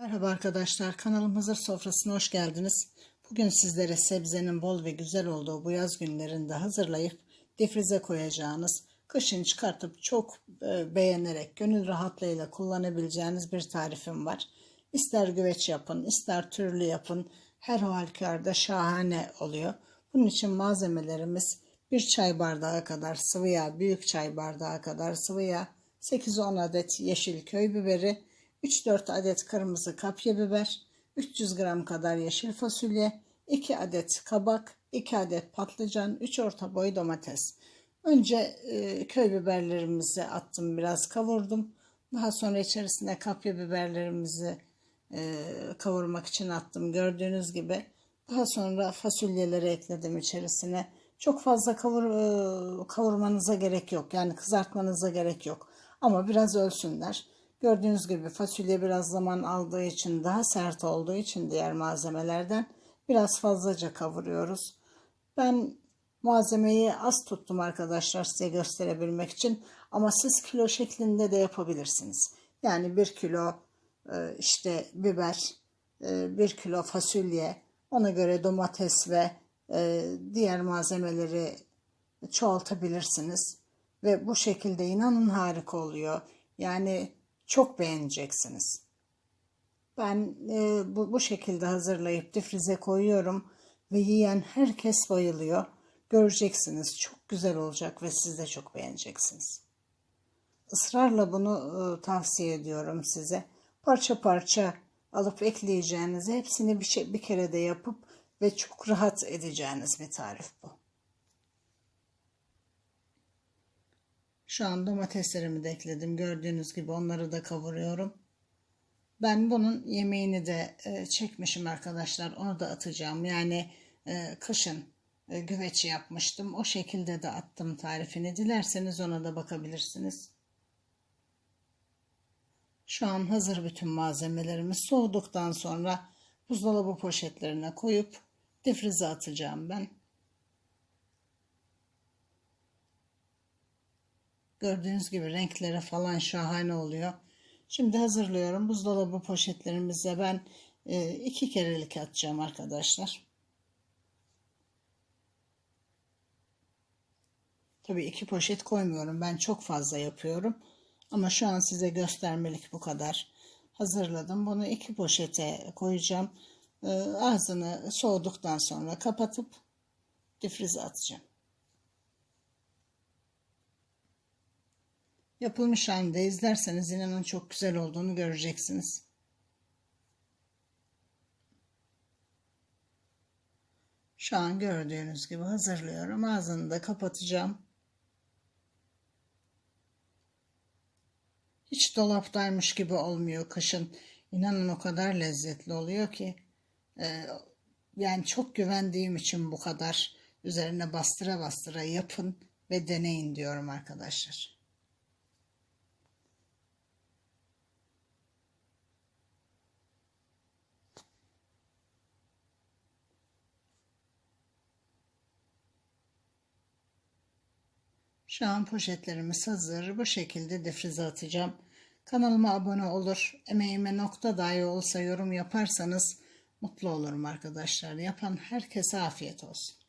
Merhaba arkadaşlar, kanalım Hazır Sofrası'na hoş geldiniz. Bugün sizlere sebzenin bol ve güzel olduğu bu yaz günlerinde hazırlayıp difrize koyacağınız, kışın çıkartıp çok e, beğenerek, gönül rahatlığıyla kullanabileceğiniz bir tarifim var. İster güveç yapın, ister türlü yapın, her halükarda şahane oluyor. Bunun için malzemelerimiz bir çay bardağı kadar sıvı yağ, büyük çay bardağı kadar sıvı yağ, 8-10 adet yeşil köy biberi, 3-4 adet kırmızı kapya biber, 300 gram kadar yeşil fasulye, 2 adet kabak, 2 adet patlıcan, 3 orta boy domates. Önce e, köy biberlerimizi attım, biraz kavurdum. Daha sonra içerisine kapya biberlerimizi e, kavurmak için attım. Gördüğünüz gibi. Daha sonra fasulyeleri ekledim içerisine. Çok fazla kavur, e, kavurmanıza gerek yok. Yani kızartmanıza gerek yok. Ama biraz ölsünler. Gördüğünüz gibi fasulye biraz zaman aldığı için daha sert olduğu için diğer malzemelerden biraz fazlaca kavuruyoruz. Ben malzemeyi az tuttum arkadaşlar size gösterebilmek için ama siz kilo şeklinde de yapabilirsiniz. Yani bir kilo e, işte biber, e, bir kilo fasulye, ona göre domates ve e, diğer malzemeleri çoğaltabilirsiniz. Ve bu şekilde inanın harika oluyor. Yani çok beğeneceksiniz. Ben e, bu, bu şekilde hazırlayıp difrize koyuyorum ve yiyen herkes bayılıyor. Göreceksiniz çok güzel olacak ve siz de çok beğeneceksiniz. Israrla bunu e, tavsiye ediyorum size. Parça parça alıp ekleyeceğiniz hepsini bir, şey, bir kere de yapıp ve çok rahat edeceğiniz bir tarif bu. Şu an domateslerimi de ekledim. Gördüğünüz gibi onları da kavuruyorum. Ben bunun yemeğini de e, çekmişim arkadaşlar. Onu da atacağım. Yani e, kışın e, güveç yapmıştım. O şekilde de attım tarifini. Dilerseniz ona da bakabilirsiniz. Şu an hazır bütün malzemelerimiz soğuduktan sonra buzdolabı poşetlerine koyup difrize atacağım ben. Gördüğünüz gibi renkleri falan şahane oluyor. Şimdi hazırlıyorum. Buzdolabı poşetlerimize ben e, iki kerelik atacağım arkadaşlar. Tabii iki poşet koymuyorum. Ben çok fazla yapıyorum. Ama şu an size göstermelik bu kadar. Hazırladım. Bunu iki poşete koyacağım. E, ağzını soğuduktan sonra kapatıp difrize atacağım. Yapılmış halinde izlerseniz inanın çok güzel olduğunu göreceksiniz. Şu an gördüğünüz gibi hazırlıyorum. Ağzını da kapatacağım. Hiç dolaptaymış gibi olmuyor kışın. İnanın o kadar lezzetli oluyor ki. E, yani çok güvendiğim için bu kadar üzerine bastıra bastıra yapın ve deneyin diyorum arkadaşlar. Şu an poşetlerimiz hazır. Bu şekilde difrize atacağım. Kanalıma abone olur. Emeğime nokta dahi olsa yorum yaparsanız mutlu olurum arkadaşlar. Yapan herkese afiyet olsun.